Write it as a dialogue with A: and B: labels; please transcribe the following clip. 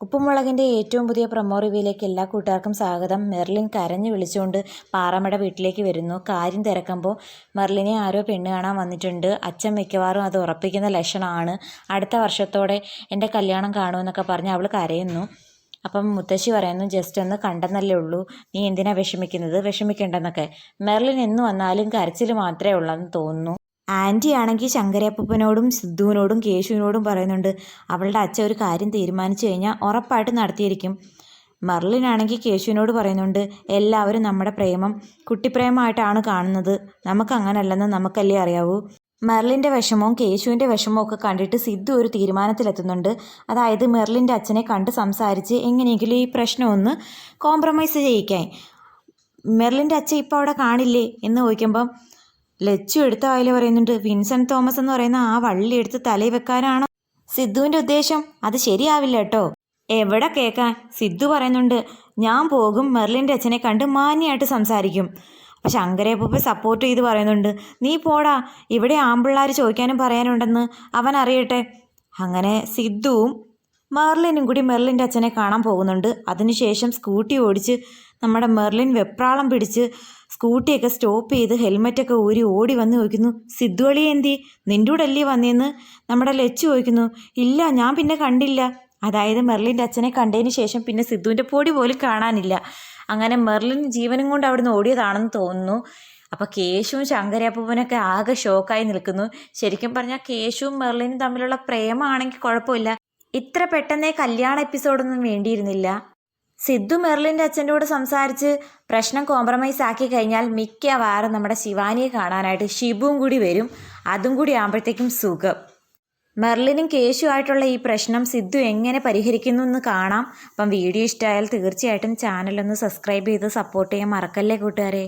A: ഉപ്പുമുളകിന്റെ ഏറ്റവും പുതിയ പ്രൊമോ റിവ്യൂയിലേക്ക് എല്ലാ കൂട്ടുകാർക്കും സ്വാഗതം. മെർലിൻ കരഞ്ഞു വിളിച്ചുകൊണ്ട് പാറമ്മയുടെ വീട്ടിലേക്ക് വരുന്നു. കാര്യം തിരക്കുമ്പോൾ മെർലിനെ ആരോ പെണ്ണ് കാണാൻ വന്നിട്ടുണ്ട്. അച്ഛൻ മിക്കവാറും അത് ഉറപ്പിക്കുന്ന ലക്ഷണമാണ്. അടുത്ത വർഷത്തോടെ എന്റെ കല്യാണം കാണുമെന്നൊക്കെ പറഞ്ഞ് അവൾ കരയുന്നു. അപ്പം മുത്തശ്ശി പറയുന്നു ജസ്റ്റ് ഒന്ന് കണ്ടെന്നല്ലേ ഉള്ളൂ. നീ എന്തിനാ വിഷമിക്കുന്നത്? വിഷമിക്കേണ്ടെന്നൊക്കെ. മെർലിൻ എന്ന് വന്നാലും കരച്ചിൽ മാത്രമേ ഉള്ളെന്ന് തോന്നുന്നു. ആന്റി ആണെങ്കിൽ ശങ്കരപ്പനോടും സിദ്ധുവിനോടും കേശുവിനോടും പറയുന്നുണ്ട് അവളുടെ അച്ഛൻ ഒരു കാര്യം തീരുമാനിച്ചു കഴിഞ്ഞാൽ ഉറപ്പായിട്ട് നടത്തിയിരിക്കും. മർലിനാണെങ്കിൽ കേശുവിനോട് പറയുന്നുണ്ട് എല്ലാവരും നമ്മുടെ പ്രേമം കുട്ടിപ്രേമമായിട്ടാണ് കാണുന്നത്. നമുക്ക് അങ്ങനല്ലെന്ന് നമുക്കല്ലേ അറിയാവൂ? മെർലിന്റെ വിഷമവും കേശുവിന്റെ വിഷമവും ഒക്കെ കണ്ടിട്ട് സിദ്ധു ഒരു തീരുമാനത്തിലെത്തുന്നുണ്ട്. അതായത് മെർലിന്റെ അച്ഛനെ കണ്ട് സംസാരിച്ച് എങ്ങനെയെങ്കിലും ഈ പ്രശ്നമൊന്ന് കോംപ്രമൈസ് ചെയ്യിക്കാൻ. മെർലിന്റെ അച്ഛൻ ഇപ്പോൾ അവിടെ കാണില്ലേ എന്ന് ചോദിക്കുമ്പം ലച്ചു എടുത്ത വായിൽ പറയുന്നുണ്ട് വിൻസെന്റ് തോമസ് എന്ന് പറയുന്ന ആ വള്ളി എടുത്ത് തലയിൽ വെക്കാനാണോ? സിദ്ധുവിന്റെ ഉദ്ദേശം അത് ശരിയാവില്ല കേട്ടോ എവിടെ കേൾക്കാൻ? സിദ്ധു പറയുന്നുണ്ട് ഞാൻ പോകും മെർലിന്റെ അച്ഛനെ കണ്ട് മാന്യമായിട്ട് സംസാരിക്കും. അപ്പം ശങ്കരയപ്പൂപ്പ സപ്പോർട്ട് ചെയ്ത് പറയുന്നുണ്ട് നീ പോടാ ഇവിടെ ആമ്പിള്ളാർ ചോദിക്കാനും പറയാനുണ്ടെന്ന് അവൻ അറിയട്ടെ. അങ്ങനെ സിദ്ധുവും മെർലിനും കൂടി മെർലിന്റെ അച്ഛനെ കാണാൻ പോകുന്നുണ്ട്. അതിനുശേഷം സ്കൂട്ടി ഓടിച്ച് നമ്മുടെ മെർലിൻ വെപ്രാളം പിടിച്ച് സ്കൂട്ടിയൊക്കെ സ്റ്റോപ്പ് ചെയ്ത് ഹെൽമെറ്റൊക്കെ ഊരി ഓടി വന്ന് ചോദിക്കുന്നു സിദ്ധുവളി എന്തി? നിന്റെ കൂടെ അല്ലേ വന്നേന്ന്? നമ്മുടെ ലച്ചു ചോദിക്കുന്നു ഇല്ല ഞാൻ പിന്നെ കണ്ടില്ല. അതായത് മെർലിന്റെ അച്ഛനെ കണ്ടതിന് ശേഷം പിന്നെ സിദ്ധുവിന്റെ പൊടി പോലും കാണാനില്ല. അങ്ങനെ മെർലിൻ ജീവനും കൊണ്ട് അവിടുന്ന് ഓടിയതാണെന്ന് തോന്നുന്നു. അപ്പോൾ കേശുവും ശങ്കരപ്പൂപ്പനൊക്കെ ആകെ ഷോക്കായി നിൽക്കുന്നു. ശരിക്കും പറഞ്ഞാൽ കേശുവും മെർലിനും തമ്മിലുള്ള പ്രേമമാണെങ്കിൽ കുഴപ്പമില്ല. ഇത്ര പെട്ടെന്നേ കല്യാണ എപ്പിസോഡൊന്നും വേണ്ടിയിരുന്നില്ല. സിദ്ധു മെർലിന്റെ അച്ഛന്റെ കൂടെ സംസാരിച്ച് പ്രശ്നം കോംപ്രമൈസ് ആക്കി കഴിഞ്ഞാൽ മിക്കവാറും നമ്മുടെ ശിവാനിയെ കാണാനായിട്ട് ഷിബുവും കൂടി വരും. അതും കൂടി ആകുമ്പോഴത്തേക്കും സുഖം. മെർലിനും കേശുമായിട്ടുള്ള ഈ പ്രശ്നം സിദ്ധു എങ്ങനെ പരിഹരിക്കുന്നു എന്ന് കാണാം. അപ്പം വീഡിയോ ഇഷ്ടമായാൽ തീർച്ചയായിട്ടും ചാനലൊന്ന് സബ്സ്ക്രൈബ് ചെയ്ത് സപ്പോർട്ട് ചെയ്യാൻ മറക്കല്ലേ കൂട്ടുകാരെ?